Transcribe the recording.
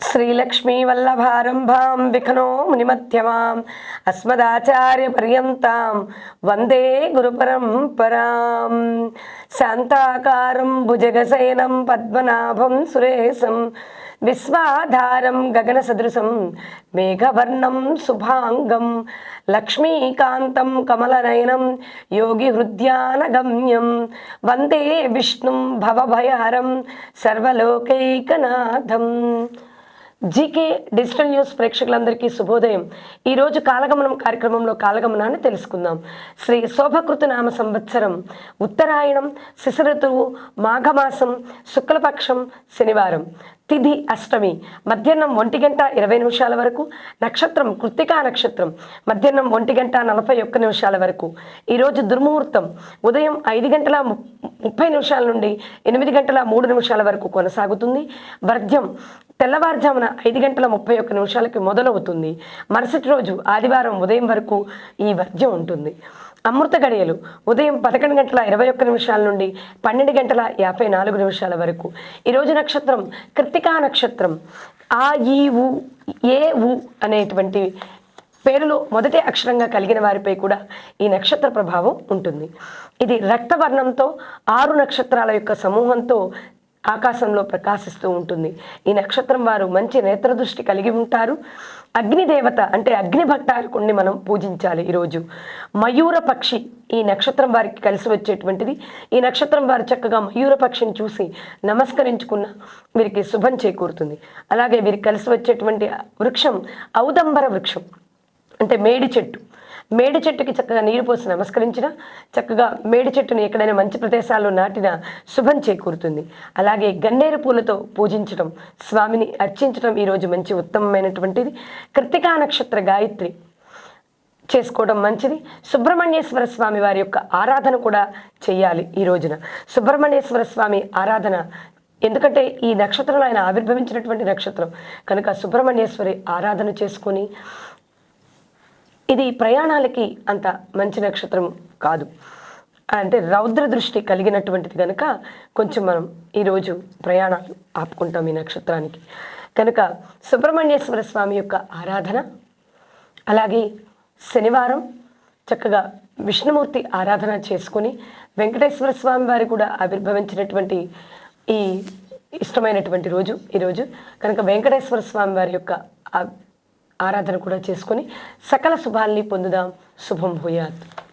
శ్రీలక్ష్మీవల్లభారంభాం విఖనో మునిమధ్యమాం అస్మదాచార్యపర్యంతాం వందే గురుపరంపరాం శాంతాకారం భుజగశయనం పద్మనాభం సురేశం విశ్వాధారం గగన సదృశం మేఘవర్ణం శుభాంగం లక్ష్మీకాంతం కమలనయనం యోగి హృద్యానగమ్యం వందే విష్ణుం భవభయహరం సర్వలోకైకనాథం జీకే డిజిటల్ న్యూస్ ప్రేక్షకులందరికీ శుభోదయం. ఈరోజు కాలగమనం కార్యక్రమంలో కాలగమనాన్ని తెలుసుకుందాం. శ్రీ శోభకృత నామ సంవత్సరం ఉత్తరాయణం శిశిరుతువు మాఘమాసం శుక్లపక్షం శనివారం. తిథి అష్టమి మధ్యాహ్నం ఒంటి గంట ఇరవై నిమిషాల వరకు నక్షత్రం కృత్తికా నక్షత్రం మధ్యాహ్నం ఒంటి గంట నలభై ఒక్క నిమిషాల వరకు. ఈరోజు దుర్ముహూర్తం ఉదయం ఐదు గంటల ము- ముప్పై నిమిషాల నుండి ఎనిమిది గంటల మూడు నిమిషాల వరకు కొనసాగుతుంది. వర్జ్యం తెల్లవారుజామున ఐదు గంటల ముప్పై ఒక్క నిమిషాలకి మొదలవుతుంది. మరుసటి రోజు ఆదివారం ఉదయం వరకు ఈ వర్జ్యం ఉంటుంది. అమృత గడియలు ఉదయం పదకొండు గంటల ఇరవై ఒక్క నిమిషాల నుండి పన్నెండు గంటల యాభై నాలుగు నిమిషాల వరకు. ఈరోజు నక్షత్రం కృత్తికా నక్షత్రం. ఆ ఈ ఉ ఏ ఉ అనేటువంటి పేరులో మొదటి అక్షరంగా కలిగిన వారిపై కూడా ఈ నక్షత్ర ప్రభావం ఉంటుంది. ఇది రక్తవర్ణంతో ఆరు నక్షత్రాల యొక్క సమూహంతో ఆకాశంలో ప్రకాశిస్తూ ఉంటుంది. ఈ నక్షత్రం వారు మంచి నేత్రదృష్టి కలిగి ఉంటారు. అగ్నిదేవత అంటే అగ్నిభట్టారకుణ్ణి మనం పూజించాలి ఈరోజు. మయూర పక్షి ఈ నక్షత్రం వారికి కలిసి వచ్చేటువంటిది. ఈ నక్షత్రం వారు చక్కగా మయూర పక్షిని చూసి నమస్కరించుకున్న వీరికి శుభం చేకూరుతుంది. అలాగే వీరికి కలిసి వచ్చేటువంటి వృక్షం ఔదంబర వృక్షం. అంటే మేడి చెట్టు. మేడి చెట్టుకి చక్కగా నీరు పోసి నమస్కరించిన చక్కగా మేడి చెట్టుని ఎక్కడైనా మంచి ప్రదేశాల్లో నాటిన శుభం చేకూరుతుంది. అలాగే గన్నేరు పూలతో పూజించడం స్వామిని అర్చించడం ఈరోజు మంచి ఉత్తమమైనటువంటిది. కృతికా నక్షత్ర గాయత్రి చేసుకోవడం మంచిది. సుబ్రహ్మణ్యేశ్వర స్వామి వారి యొక్క ఆరాధన కూడా చేయాలి ఈ రోజున. సుబ్రహ్మణ్యేశ్వర స్వామి ఆరాధన ఎందుకంటే ఈ నక్షత్రంలో ఆయన ఆవిర్భవించినటువంటి నక్షత్రం. కనుక సుబ్రహ్మణ్యేశ్వరి ఆరాధన చేసుకొని ఇది ప్రయాణాలకి అంత మంచి నక్షత్రం కాదు. అంటే రౌద్ర దృష్టి కలిగినటువంటిది కనుక కొంచెం మనం ఈరోజు ప్రయాణాలు ఆపుకుంటాం ఈ నక్షత్రానికి. కనుక సుబ్రహ్మణ్యేశ్వర స్వామి యొక్క ఆరాధన అలాగే శనివారం చక్కగా విష్ణుమూర్తి ఆరాధన చేసుకుని వెంకటేశ్వర స్వామి వారి కూడా ఆవిర్భవించినటువంటి ఈ ఇష్టమైనటువంటి రోజు ఈరోజు కనుక వెంకటేశ్వర స్వామి వారి యొక్క ఆరాధన కూడా చేసుకొని సకల శుభాల్ని పొందుదాం. శుభం భూయాత్.